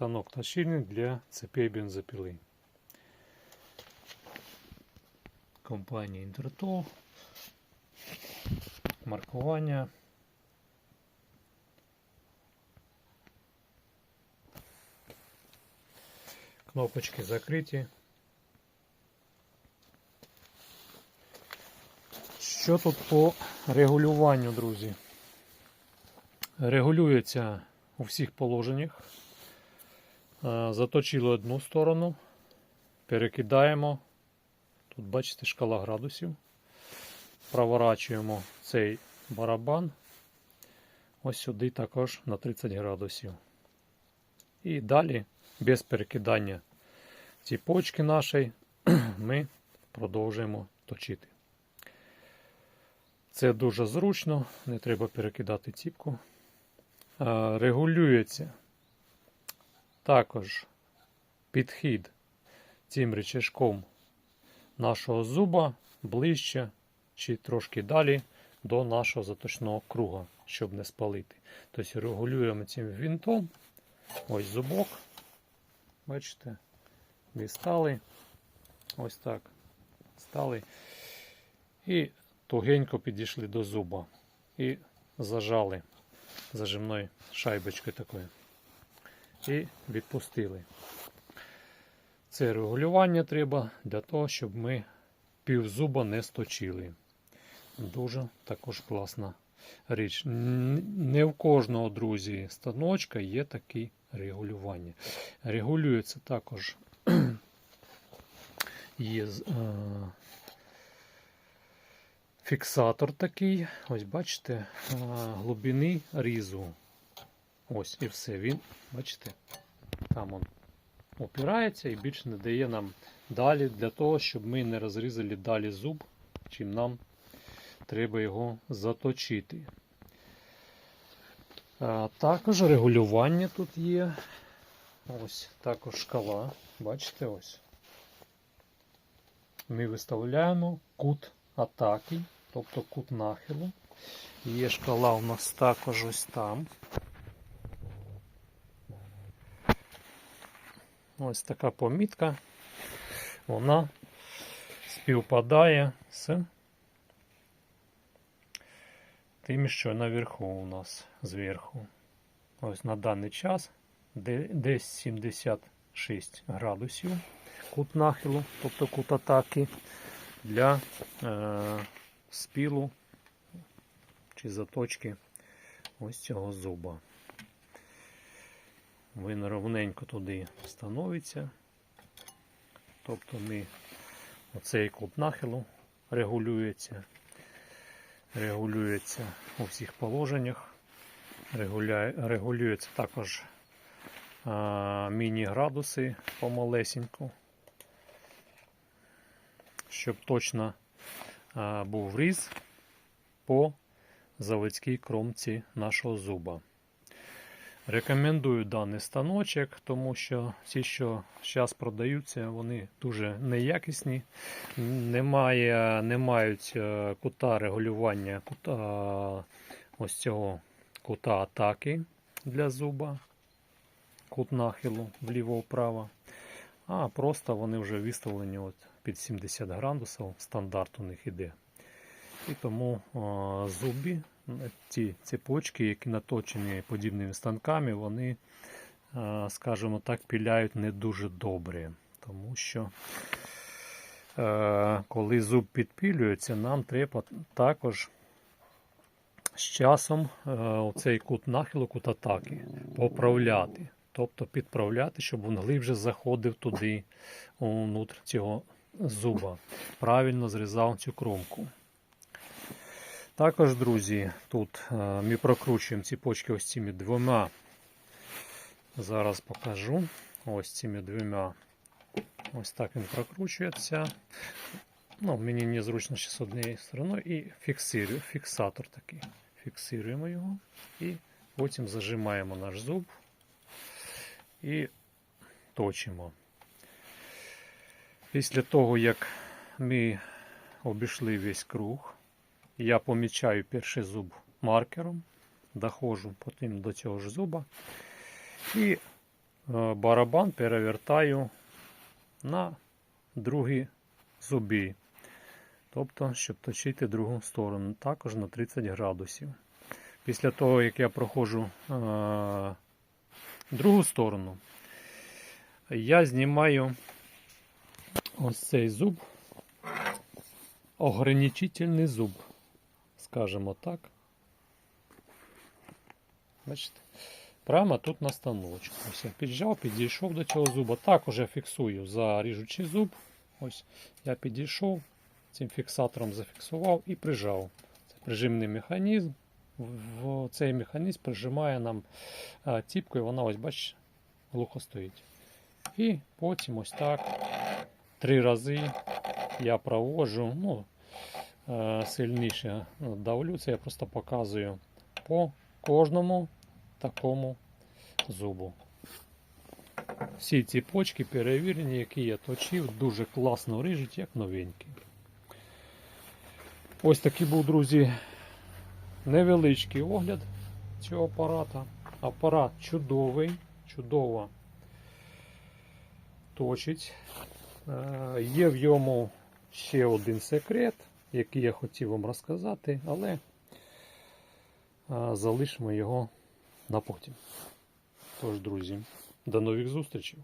станок точильник для цепей бензопили. Компанія Інтертол. Маркування. Кнопочки закриті. Що тут по регулюванню, друзі? Регулюється у всіх положеннях. Заточили одну сторону, перекидаємо. Тут бачите шкала градусів. Проворачуємо цей барабан. Ось сюди також на 30 градусів. І далі, без перекидання ціпочки нашої, ми продовжуємо точити. Це дуже зручно, не треба перекидати ціпку. Регулюється також підхід цим речашком нашого зуба ближче чи трошки далі до нашого заточного круга, щоб не спалити. Тобто регулюємо цим винтом. Ось зубок. Бачите? Дістали. Ось так. Стали. І тугенько підійшли до зуба. І зажали зажимною шайбочкою такою. І відпустили. Це регулювання треба для того, щоб ми півзуба не сточили. Дуже також класна річ. Не в кожного, друзі, станочка є таке регулювання. Регулюється також є е, фіксатор такий. Ось бачите, е, глибини різу. Ось і все. Він, бачите, там он опирається і більше не дає нам далі для того, щоб ми не розрізали далі зуб, чим нам треба його заточити. Також регулювання тут є. Ось також шкала. Бачите ось. Ми виставляємо кут атаки, тобто кут нахилу. Є шкала у нас також ось там. Ось така помітка. Вона співпадає з тим, що наверху у нас зверху. Ось на даний час десь 76 градусів кут нахилу, тобто кут атаки для е, спілу чи заточки ось цього зуба. Він ровненько туди становиться. Тобто ми оцей кут нахилу регулюється. Регулюється у всіх положеннях. Регуляє, регулюється також міні-градуси помалесеньку, щоб точно а, був різ по заводській кромці нашого зуба. Рекомендую даний станочок, тому що ті, що зараз продаються, вони дуже неякісні, немає, не мають е, кута регулювання кута, ось цього кута атаки для зуба, кут нахилу вліво-вправо, а просто вони вже виставлені от під 70 градусів, стандарт у них іде. І тому е, зубі, ті цепочки, які наточені подібними станками, вони, скажімо так, піляють не дуже добре. Тому що е, коли зуб підпілюється, нам треба також з часом е, оцей кут нахилу, кут атаки поправляти. Тобто підправляти, щоб він глибше заходив туди, внутрь цього зуба. Правильно зрізав цю кромку. Також, друзі, тут е, ми прокручуємо ціпочки ось цими двома. Зараз покажу. Ось цими двома. Ось так він прокручується. Ну, мені незручно ще з однієї сторони. І фіксирую, фіксатор такий. Фіксуємо його і потім зажимаємо наш зуб і точимо. Після того, як ми обійшли весь круг, я помічаю перший зуб маркером, доходжу потім до цього ж зуба і е, барабан перевертаю на другі зубі. Тобто, щоб точити другу сторону, також на 30 градусів. Після того, як я проходжу е, другу сторону, я знімаю ось цей зуб, ограничительний зуб, скажімо так. Бачите? Прямо тут на станочку. Ось я піджав, підійшов до цього зуба. Також я фіксую за ріжучий зуб. Ось я підійшов, цим фіксатором зафіксував і прижав. Це прижимний механізм. В цей механізм прижимає нам а, ціпку, і вона ось, бачиш, глухо стоїть. І потім ось так три рази я проводжу, ну, е, сильніше ну, давлю, це я просто показую по кожному такому зубу. Всі ці почки перевірені, які я точив, дуже класно ріжуть, як новенькі. Ось такий був, друзі, невеличкий огляд цього апарата. Апарат чудовий, чудово точить. Е, Є в йому ще один секрет, який я хотів вам розказати, але залишимо його на потім. Тож, друзі, до нових зустрічей!